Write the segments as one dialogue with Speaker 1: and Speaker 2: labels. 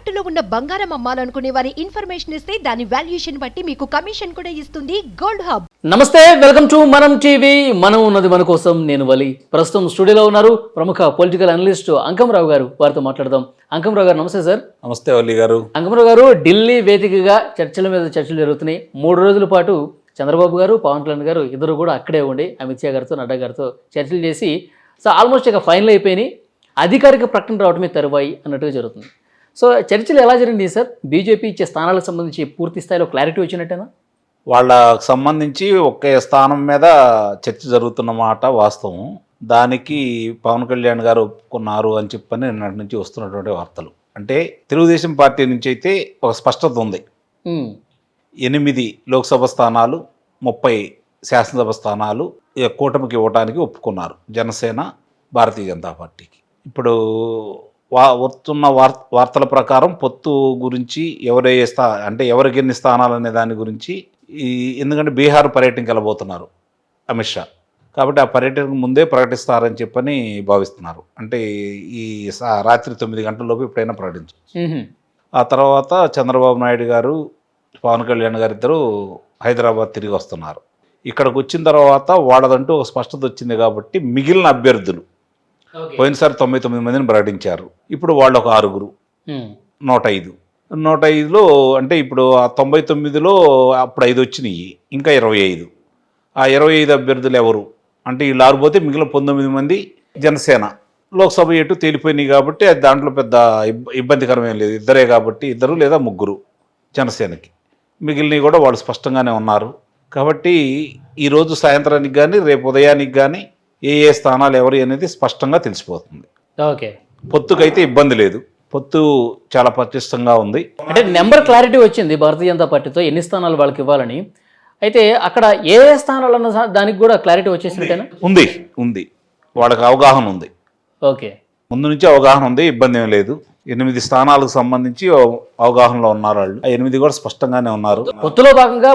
Speaker 1: తాకట్టులో ఉన్న బంగారం అమ్మాలనుకునే వారి ఇన్ఫర్మేషన్ ఇస్తే దాని వాల్యుయేషన్ బట్టి మీకు కమిషన్ కూడా ఇస్తుంది గోల్డ్ హబ్.
Speaker 2: నమస్తే వెల్కమ్ టు మనం టీవీ. మనం ఉన్నది మన కోసం నేను వలి. ప్రస్తుతం స్టూడియోలో ఉన్నారు ప్రముఖ పొలిటికల్ అనలిస్ట్ అంకంరావు గారు. వారితో మాట్లాడదాం. అంకంరావు గారు నమస్తే సార్.
Speaker 3: నమస్తే వల్లి గారు.
Speaker 2: అంకంరావు గారు ఢిల్లీ వేదికగా చర్చల మీద చర్చలు జరుగుతున్నాయి. మూడు రోజుల పాటు చంద్రబాబు గారు పవన్ కళ్యాణ్ గారు ఇద్దరు కూడా అక్కడే ఉండి అమిత్ షా గారితో నడ్డా గారితో చర్చలు చేసి సో ఆల్మోస్ట్ ఇక ఫైనల్ అయిపోయినాయి. అధికారిక ప్రకటన రావడమే తరువాయి అన్నట్టుగా జరుగుతుంది. సో చర్చలు ఎలా జరిగింది సార్? బీజేపీ ఇచ్చే స్థానాలకు సంబంధించి పూర్తి స్థాయిలో క్లారిటీ వచ్చినట్టేనా?
Speaker 3: వాళ్ళకు సంబంధించి ఒకే స్థానం మీద చర్చ జరుగుతున్న మాట వాస్తవం. దానికి పవన్ కళ్యాణ్ గారు ఒప్పుకున్నారు అని చెప్పని నిన్నటి నుంచి వస్తున్నటువంటి వార్తలు. అంటే తెలుగుదేశం పార్టీ నుంచి అయితే ఒక స్పష్టత ఉంది. ఎనిమిది లోక్సభ స్థానాలు ముప్పై శాసనసభ స్థానాలు కూటమికి ఇవ్వడానికి ఒప్పుకున్నారు జనసేన భారతీయ జనతా పార్టీకి. ఇప్పుడు వా వస్తున్న వార్ వార్తల ప్రకారం పొత్తు గురించి ఎవరే స్థా అంటే ఎవరికి ఎన్ని స్థానాలు అనే దాని గురించి ఈ ఎందుకంటే బీహార్ పర్యటనకి వెళ్ళబోతున్నారు అమిత్ షా. కాబట్టి ఆ పర్యటనకు ముందే ప్రకటిస్తారని చెప్పని భావిస్తున్నారు. అంటే ఈ రాత్రి తొమ్మిది గంటలలోపు ఎప్పుడైనా ప్రకటించు. ఆ తర్వాత చంద్రబాబు నాయుడు గారు పవన్ కళ్యాణ్ గారు ఇద్దరు హైదరాబాద్ తిరిగి వస్తున్నారు. ఇక్కడికి వచ్చిన తర్వాత వాళ్ళదంటూ ఒక స్పష్టత వచ్చింది కాబట్టి మిగిలిన అభ్యర్థులు పోయినసారి తొంభై తొమ్మిది మందిని ప్రకటించారు. ఇప్పుడు వాళ్ళు ఒక ఆరుగురు. నూట ఐదు నూట ఐదులో అంటే ఇప్పుడు ఆ తొంభై తొమ్మిదిలో అప్పుడు ఐదు వచ్చినాయి. ఇంకా ఇరవై ఐదు. ఆ ఇరవై ఐదు అభ్యర్థులు ఎవరు? అంటే వీళ్ళు ఆరిపోతే మిగిలిన పంతొమ్మిది మంది జనసేన. లోక్సభ ఎటు తేలిపోయినాయి కాబట్టి అది దాంట్లో పెద్ద ఇబ్బ- ఇబ్బందికరమేం లేదు. ఇద్దరే కాబట్టి ఇద్దరు లేదా ముగ్గురు జనసేనకి. మిగిలినవి కూడా వాళ్ళు స్పష్టంగానే ఉన్నారు. కాబట్టి ఈరోజు సాయంత్రానికి కానీ రేపు ఉదయానికి కానీ ఏ ఏ స్థానాలు ఎవరి అనేది స్పష్టంగా తెలిసిపోతుంది.
Speaker 2: ఓకే.
Speaker 3: పొత్తుకైతే ఇబ్బంది లేదు. పొత్తు చాలా పటిష్టంగా ఉంది.
Speaker 2: అంటే నెంబర్ క్లారిటీ వచ్చింది భారతీయ జనతా పార్టీతో ఎన్ని స్థానాలు వాళ్ళకి ఇవ్వాలని. అయితే అక్కడ ఏ ఏ స్థానాలు అన్న దానికి కూడా క్లారిటీ వచ్చేసినట్టేనా
Speaker 3: ఉంది. ఉంది. వాళ్ళకి అవగాహన ఉంది.
Speaker 2: ఓకే.
Speaker 3: ముందు నుంచి అవగాహన ఉంది ఇబ్బంది ఏం లేదు. ఎనిమిది స్థానాలకు సంబంధించి అవ- అవగాహనలో ఉన్నారు వాళ్ళు. ఆ ఎనిమిది కూడా స్పష్టంగానే ఉన్నారు.
Speaker 2: పొత్తులో భాగంగా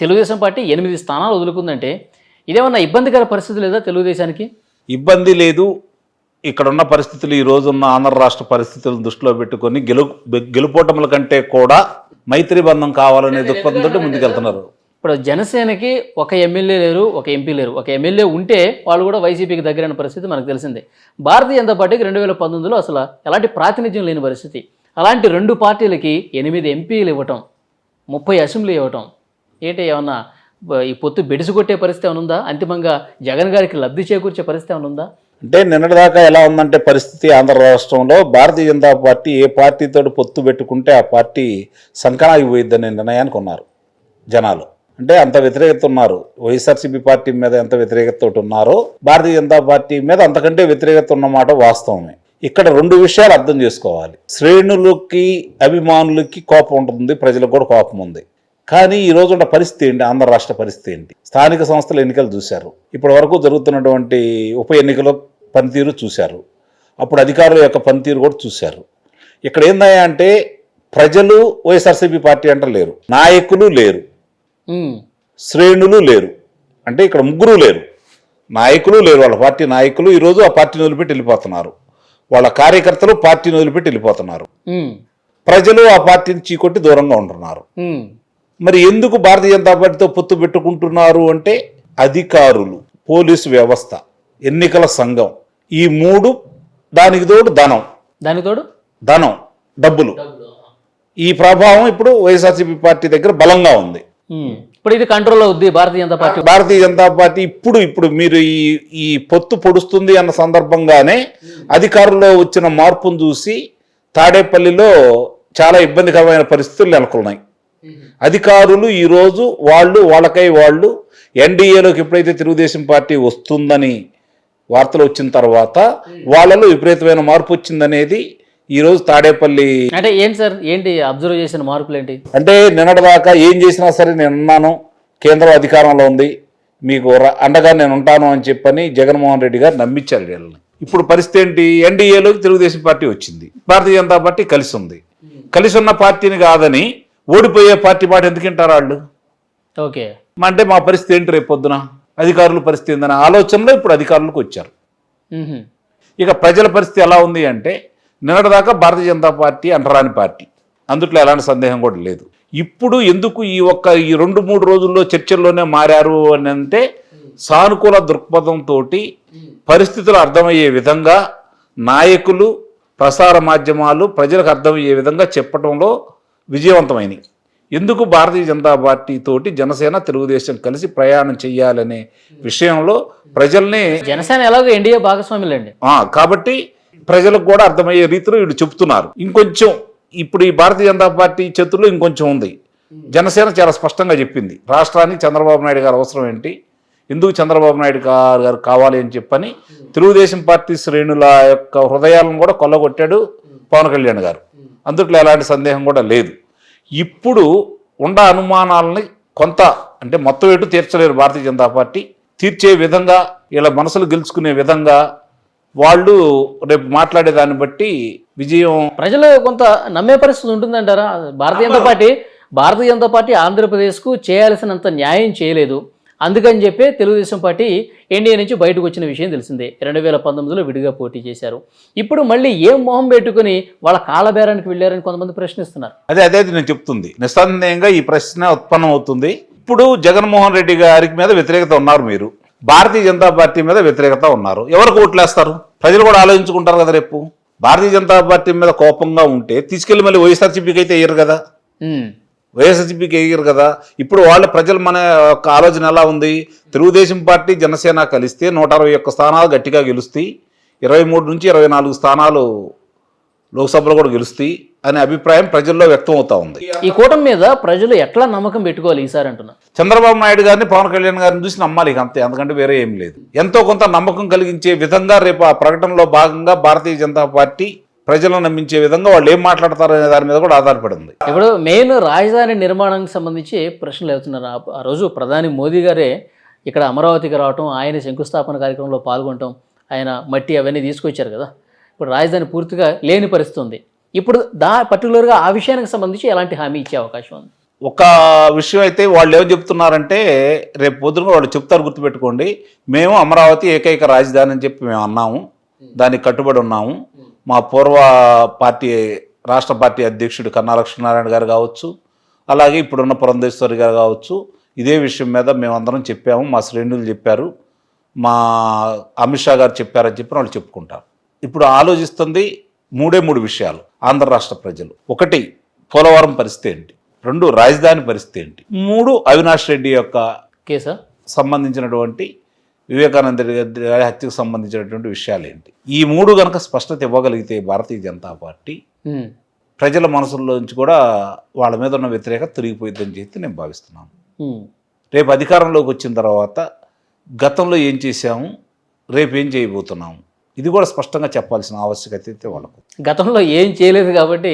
Speaker 2: తెలుగుదేశం పార్టీ ఎనిమిది స్థానాలు వదులుకుందంటే ఇదేమన్నా ఇబ్బందికర పరిస్థితి లేదా తెలుగుదేశానికి?
Speaker 3: ఇబ్బంది లేదు. ఇక్కడ ఉన్న పరిస్థితులు ఈ రోజు ఉన్న ఆంధ్ర రాష్ట్ర పరిస్థితులను దృష్టిలో పెట్టుకొని గెలు గెలుపోటముల కంటే కూడా మైత్రి బంధం కావాలనే దృక్పథంతో ముందుకెళ్తున్నారు.
Speaker 2: ఇప్పుడు జనసేనకి ఒక ఎమ్మెల్యే లేరు ఒక ఎంపీ లేరు. ఒక ఎమ్మెల్యే ఉంటే వాళ్ళు కూడా వైసీపీకి దగ్గరైన పరిస్థితి మనకు తెలిసిందే. భారతీయ జనతా పార్టీకి రెండు వేల పంతొమ్మిదిలో అసలు ఎలాంటి ప్రాతినిధ్యం లేని పరిస్థితి. అలాంటి రెండు పార్టీలకి ఎనిమిది ఎంపీలు ఇవ్వటం ముప్పై అసెంబ్లీ ఇవ్వటం ఏంటి ఏమన్నా ఈ పొత్తు బెడిసిగొట్టే పరిస్థితి ఏమైనా ఉందా? అంతిమంగా జగన్ గారికి లబ్ధి చేకూర్చే పరిస్థితి ఏమైనా ఉందా?
Speaker 3: అంటే నిన్నటిదాకా ఎలా ఉందంటే పరిస్థితి ఆంధ్ర రాష్ట్రంలో భారతీయ జనతా పార్టీ ఏ పార్టీతో పొత్తు పెట్టుకుంటే ఆ పార్టీ సంకనాగిపోయిద్దనే నిర్ణయానికి ఉన్నారు జనాలు. అంటే అంత వ్యతిరేకత ఉన్నారు. వైఎస్ఆర్సీపీ పార్టీ మీద ఎంత వ్యతిరేకత ఉన్నారో భారతీయ జనతా పార్టీ మీద అంతకంటే వ్యతిరేకత ఉన్నమాట వాస్తవమే. ఇక్కడ రెండు విషయాలు అర్థం చేసుకోవాలి. శ్రేణులకి అభిమానులకి కోపం ఉంటుంది ప్రజలకు కూడా కోపం ఉంది. కానీ ఈ రోజు ఉన్న పరిస్థితి ఏంటి? ఆంధ్ర రాష్ట్ర పరిస్థితి ఏంటి? స్థానిక సంస్థల ఎన్నికలు చూశారు. ఇప్పటి వరకు జరుగుతున్నటువంటి ఉప ఎన్నికల పనితీరు చూశారు. అప్పుడు అధికారుల యొక్క పనితీరు కూడా చూశారు. ఇక్కడ ఏందయ్యా అంటే ప్రజలు వైఎస్ఆర్సీపీ పార్టీ అంటే లేరు. నాయకులు లేరు. శ్రేణులు లేరు. అంటే ఇక్కడ ముగ్గురు లేరు. నాయకులు లేరు. వాళ్ళ పార్టీ నాయకులు ఈరోజు ఆ పార్టీని వదిలిపెట్టి వెళ్ళిపోతున్నారు. వాళ్ళ కార్యకర్తలు పార్టీని వదిలిపెట్టి వెళ్ళిపోతున్నారు. ప్రజలు ఆ పార్టీని చీకొట్టి దూరంగా ఉంటున్నారు. మరి ఎందుకు భారతీయ జనతా పార్టీతో పొత్తు పెట్టుకుంటున్నారు అంటే అధికారులు పోలీసు వ్యవస్థ ఎన్నికల సంఘం ఈ మూడు దానికి తోడు ధనం.
Speaker 2: దానికి తోడు?
Speaker 3: ధనం డబ్బులు. ఈ ప్రభావం ఇప్పుడు వైఎస్ఆర్సీపీ పార్టీ దగ్గర బలంగా ఉంది.
Speaker 2: ఇప్పుడు ఇది కంట్రోల్లో ఉంది భారతీయ జనతా పార్టీ.
Speaker 3: భారతీయ జనతా పార్టీ ఇప్పుడు ఇప్పుడు మీరు ఈ ఈ పొత్తు పొడుస్తుంది అన్న సందర్భంగానే అధికారంలో వచ్చిన మార్పును చూసి తాడేపల్లిలో చాలా ఇబ్బందికరమైన పరిస్థితులు నెలకొన్నాయి. అధికారులు ఈరోజు వాళ్ళు వాళ్ళకై వాళ్ళు ఎన్డీఏలోకి ఎప్పుడైతే తెలుగుదేశం పార్టీ వస్తుందని వార్తలు వచ్చిన తర్వాత వాళ్ళలో విపరీతమైన మార్పు వచ్చిందనేది ఈరోజు తాడేపల్లి
Speaker 2: అంటే ఏంటి సార్? ఏంటి అబ్జర్వ్ చేసిన మార్పులు ఏంటి
Speaker 3: అంటే నిన్నటిదాకా ఏం చేసినా సరే నేను ఉన్నాను కేంద్రం అధికారంలో ఉంది మీకు అండగా నేను ఉంటాను అని చెప్పని జగన్మోహన్ రెడ్డి గారు నమ్మించారు వీళ్ళని. ఇప్పుడు పరిస్థితి ఏంటి? ఎన్డీఏలోకి తెలుగుదేశం పార్టీ వచ్చింది భారతీయ జనతా పార్టీ కలిసి ఉంది. కలిసి ఉన్న పార్టీని కాదని ఓడిపోయే పార్టీ మాట ఎందుకు వింటారు వాళ్ళు?
Speaker 2: ఓకే.
Speaker 3: అంటే మా పరిస్థితి ఏంటి రేపు పొద్దున? అధికారుల పరిస్థితి ఏందనే ఆలోచనలో ఇప్పుడు అధికారులకు వచ్చారు. ఇక ప్రజల పరిస్థితి ఎలా ఉంది అంటే నిన్నటిదాకా భారతీయ జనతా పార్టీ అంటరాని పార్టీ. అందుట్లో ఎలాంటి సందేహం కూడా లేదు. ఇప్పుడు ఎందుకు ఈ ఒక్క ఈ రెండు మూడు రోజుల్లో చర్చల్లోనే మారారు అని అంటే సానుకూల దృక్పథంతో పరిస్థితులు అర్థమయ్యే విధంగా నాయకులు ప్రసార మాధ్యమాలు ప్రజలకు అర్థమయ్యే విధంగా చెప్పడంలో విజయవంతమైనవి ఎందుకు భారతీయ జనతా పార్టీ తోటి జనసేన తెలుగుదేశం కలిసి ప్రయాణం చేయాలనే విషయంలో ప్రజల్ని
Speaker 2: జనసేన ఎలాగో ఎన్డీఏ భాగస్వాములండి.
Speaker 3: ఆ, కాబట్టి ప్రజలకు కూడా అర్థమయ్యే రీతిలో వీళ్ళు చెప్తున్నారు ఇంకొంచెం ఇప్పుడు ఈ భారతీయ జనతా పార్టీ చేతుల్లో ఇంకొంచెం ఉంది. జనసేన చాలా స్పష్టంగా చెప్పింది. రాష్ట్రానికి చంద్రబాబు నాయుడు గారు అవసరం ఏంటి? ఎందుకు చంద్రబాబు నాయుడు గారు గారు కావాలి అని చెప్పని తెలుగుదేశం పార్టీ శ్రేణుల యొక్క హృదయాలను కూడా కొల్లగొట్టాడు పవన్ కళ్యాణ్ గారు. అందుట్లో ఎలాంటి సందేహం కూడా లేదు. ఇప్పుడు ఉండ అనుమానాలని కొంత అంటే మొత్తం ఎటు తీర్చలేరు భారతీయ జనతా పార్టీ. తీర్చే విధంగా ఇలా మనసులు గెలుచుకునే విధంగా వాళ్ళు రేపు మాట్లాడే దాన్ని బట్టి విజయం
Speaker 2: ప్రజలు కొంత నమ్మే పరిస్థితి ఉంటుందంటారా? భారతీయ జనతా పార్టీ భారతీయ జనతా పార్టీ ఆంధ్రప్రదేశ్కు చేయాల్సినంత న్యాయం చేయలేదు. అందుకని చెప్పి తెలుగుదేశం పార్టీ ఎన్డీఏ నుంచి బయటకు వచ్చిన విషయం తెలిసిందే. రెండు వేల పంతొమ్మిదిలో విడిగా పోటీ చేశారు. ఇప్పుడు మళ్ళీ ఏం మొహం పెట్టుకుని వాళ్ళ కాళ్ళబేరానికి వెళ్ళారని కొంతమంది ప్రశ్నిస్తున్నారు.
Speaker 3: అదే అదే నేను చెప్తుంది. నిస్సందేహంగా ఈ ప్రశ్న ఉత్పన్నం అవుతుంది. ఇప్పుడు జగన్మోహన్ రెడ్డి గారికి మీద వ్యతిరేకత ఉన్నారు మీరు. భారతీయ జనతా పార్టీ మీద వ్యతిరేకత ఉన్నారు. ఎవరికి ఓట్లేస్తారు ప్రజలు కూడా ఆలోచించుకుంటారు కదా రేపు. భారతీయ జనతా పార్టీ మీద కోపంగా ఉంటే తీసుకెళ్ళి మళ్ళీ వైఎస్ఆర్సీపీకి అయితే వేయరు కదా. వైఎస్ఆర్సీపీకి వేయరు కదా. ఇప్పుడు వాళ్ళ ప్రజలు మన యొక్క ఆలోచన ఎలా ఉంది? తెలుగుదేశం పార్టీ జనసేన కలిస్తే నూట అరవై ఒక్క స్థానాలు గట్టిగా గెలుస్తాయి. ఇరవై మూడు నుంచి ఇరవై నాలుగు స్థానాలు లోక్సభలో కూడా గెలుస్తాయి అనే అభిప్రాయం ప్రజల్లో వ్యక్తం అవుతా ఉంది.
Speaker 2: ఈ కూటమి మీద ప్రజలు ఎట్లా నమ్మకం పెట్టుకోవాలి ఈసారి అంటున్నా?
Speaker 3: చంద్రబాబు నాయుడు గారిని పవన్ కళ్యాణ్ గారిని చూసి నమ్మాలి ఇక అంతే. అంతకంటే వేరే ఏం లేదు. ఎంతో కొంత నమ్మకం కలిగించే విధంగా రేపు ఆ ప్రకటనలో భాగంగా భారతీయ జనతా పార్టీ ప్రజలను నమ్మించే విధంగా వాళ్ళు ఏం మాట్లాడతారు అనే దాని మీద కూడా ఆధారపడి ఉంది
Speaker 2: ఇప్పుడు మెయిన్ రాజధాని నిర్మాణానికి సంబంధించి ప్రశ్నలు అవుతున్నారు ఆ- ఆ రోజు ప్రధాని మోదీ గారే ఇక్కడ అమరావతికి రావటం ఆయన శంకుస్థాపన కార్యక్రమంలో పాల్గొనటం ఆయన మట్టి అవన్నీ తీసుకొచ్చారు కదా. ఇప్పుడు రాజధాని పూర్తిగా లేని పరిస్థితి ఉంది ఇప్పుడు దా పర్టికులర్గా ఆ విషయానికి సంబంధించి ఎలాంటి హామీ ఇచ్చే అవకాశం ఉంది?
Speaker 3: ఒక విషయం అయితే వాళ్ళు ఏం చెప్తున్నారంటే రేపు పొద్దున వాళ్ళు చెప్తారు గుర్తుపెట్టుకోండి. మేము అమరావతి ఏకైక రాజధాని అని చెప్పి మేము అన్నాము. దానికి కట్టుబడి ఉన్నాము. మా పూర్వ పార్టీ రాష్ట్ర పార్టీ అధ్యక్షుడు కన్నా లక్ష్మీనారాయణ గారు కావచ్చు అలాగే ఇప్పుడున్న పురంధేశ్వరి గారు కావచ్చు ఇదే విషయం మీద మేమందరం చెప్పాము మా శ్రేణులు చెప్పారు మా అమిత్ షా గారు చెప్పారని చెప్పి వాళ్ళు చెప్పుకుంటారు. ఇప్పుడు ఆలోచిస్తుంది మూడే మూడు విషయాలు ఆంధ్ర రాష్ట్ర ప్రజలు. ఒకటి పోలవరం పరిస్థితి ఏంటి? రెండు రాజధాని పరిస్థితి ఏంటి? మూడు అవినాష్ రెడ్డి యొక్క
Speaker 2: కేసా?
Speaker 3: సంబంధించినటువంటి వివేకానంద రెడ్డి గారి హత్యకు సంబంధించినటువంటి విషయాలు ఏంటి ఈ మూడు గనక స్పష్టత ఇవ్వగలిగితే భారతీయ జనతా పార్టీ. ప్రజల మనసుల్లోంచి కూడా వాళ్ళ మీద ఉన్న వ్యతిరేకత తిరిగిపోయిద్దని చెప్పి నేను భావిస్తున్నాను. రేపు అధికారంలోకి వచ్చిన తర్వాత గతంలో ఏం చేశాము? రేపు ఏం చేయబోతున్నాము? ఇది కూడా స్పష్టంగా చెప్పాల్సిన ఆవశ్యకత అయితే వాళ్ళకు.
Speaker 2: గతంలో ఏం చేయలేదు కాబట్టి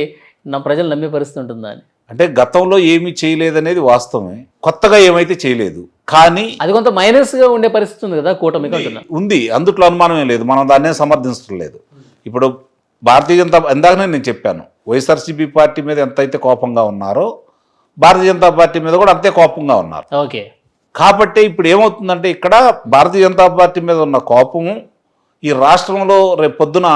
Speaker 2: నా ప్రజలు నమ్మే పరిస్థితి ఉంటుందా అని?
Speaker 3: అంటే గతంలో ఏమీ చేయలేదనేది వాస్తవమే. కొత్తగా ఏమైతే చేయలేదు. కానీ
Speaker 2: అది కొంత మైనస్గా ఉండే పరిస్థితి ఉంది కదా అంటున్నా
Speaker 3: ఉంది. అందుట్లో అనుమానమే లేదు. మనం దాన్నే సమర్థించడం లేదు. ఇప్పుడు భారతీయ జనతా ఇందాకనే నేను చెప్పాను. వైఎస్ఆర్సీపీ పార్టీ మీద ఎంతైతే కోపంగా ఉన్నారో భారతీయ జనతా పార్టీ మీద కూడా అంతే కోపంగా ఉన్నారు.
Speaker 2: ఓకే.
Speaker 3: కాబట్టి ఇప్పుడు ఏమవుతుందంటే ఇక్కడ భారతీయ జనతా పార్టీ మీద ఉన్న కోపము ఈ రాష్ట్రంలో రేపు పొద్దున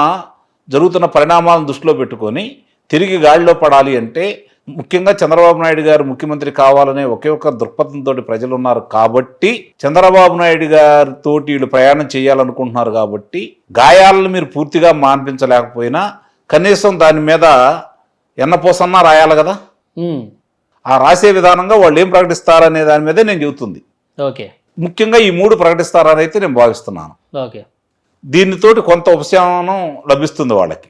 Speaker 3: జరుగుతున్న పరిణామాలను దృష్టిలో పెట్టుకొని తిరిగి గాడిలో పడాలి అంటే ముఖ్యంగా చంద్రబాబు నాయుడు గారు ముఖ్యమంత్రి కావాలనే ఒకే ఒక దృక్పథంతో ప్రజలు ఉన్నారు కాబట్టి చంద్రబాబు నాయుడు గారితో వీళ్ళు ప్రయాణం చేయాలనుకుంటున్నారు కాబట్టి గాయాలను మీరు పూర్తిగా మాన్పించలేకపోయినా కనీసం దాని మీద ఎన్నపోసన్నా రాయాలి కదా. ఆ రాసే విధానంగా వాళ్ళు ఏం ప్రకటిస్తారనే దాని మీదే నేను చెబుతుంది.
Speaker 2: ఓకే.
Speaker 3: ముఖ్యంగా ఈ మూడు ప్రకటిస్తారని అయితే నేను భావిస్తున్నాను.
Speaker 2: ఓకే.
Speaker 3: దీనితోటి కొంత ఉపశమనం లభిస్తుంది వాళ్ళకి.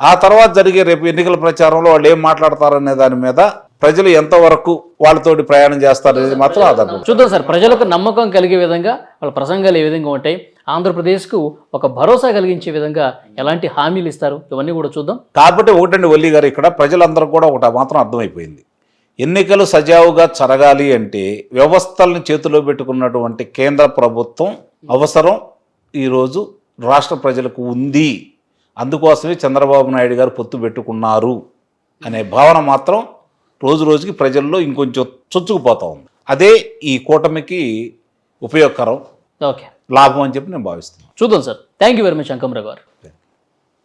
Speaker 3: ఆ తర్వాత జరిగే రేపు ఎన్నికల ప్రచారంలో వాళ్ళు ఏం మాట్లాడతారనే దాని మీద ప్రజలు ఎంతవరకు వాళ్ళతోటి ప్రయాణం చేస్తారనేది మాత్రం ఆధారపడి
Speaker 2: చూద్దాం సార్ ప్రజలకు నమ్మకం కలిగే విధంగా వాళ్ళ ప్రసంగాలు ఏ విధంగా ఉంటాయి? ఆంధ్రప్రదేశ్కు ఒక భరోసా కలిగించే విధంగా ఎలాంటి హామీలు ఇస్తారు? ఇవన్నీ కూడా చూద్దాం.
Speaker 3: కాబట్టి ఒకటండి వల్లి గారు ఇక్కడ ప్రజలందరూ కూడా ఒకటి మాత్రం అర్థమైపోయింది. ఎన్నికలు సజావుగా జరగాలి అంటే వ్యవస్థలను చేతిలో పెట్టుకున్నటువంటి కేంద్ర ప్రభుత్వం అవసరం ఈరోజు రాష్ట్ర ప్రజలకు ఉంది. అందుకోసమే చంద్రబాబు నాయుడు గారు పొత్తు పెట్టుకున్నారు అనే భావన మాత్రం రోజు రోజుకి ప్రజల్లో ఇంకొంచెం చొచ్చుకుపోతా ఉంది. అదే ఈ కూటమికి ఉపయోగకరం
Speaker 2: ఓకే.
Speaker 3: లాభం అని చెప్పి నేను భావిస్తున్నాను.
Speaker 2: చూద్దాం sir. Thank you very much Ankamarao గారు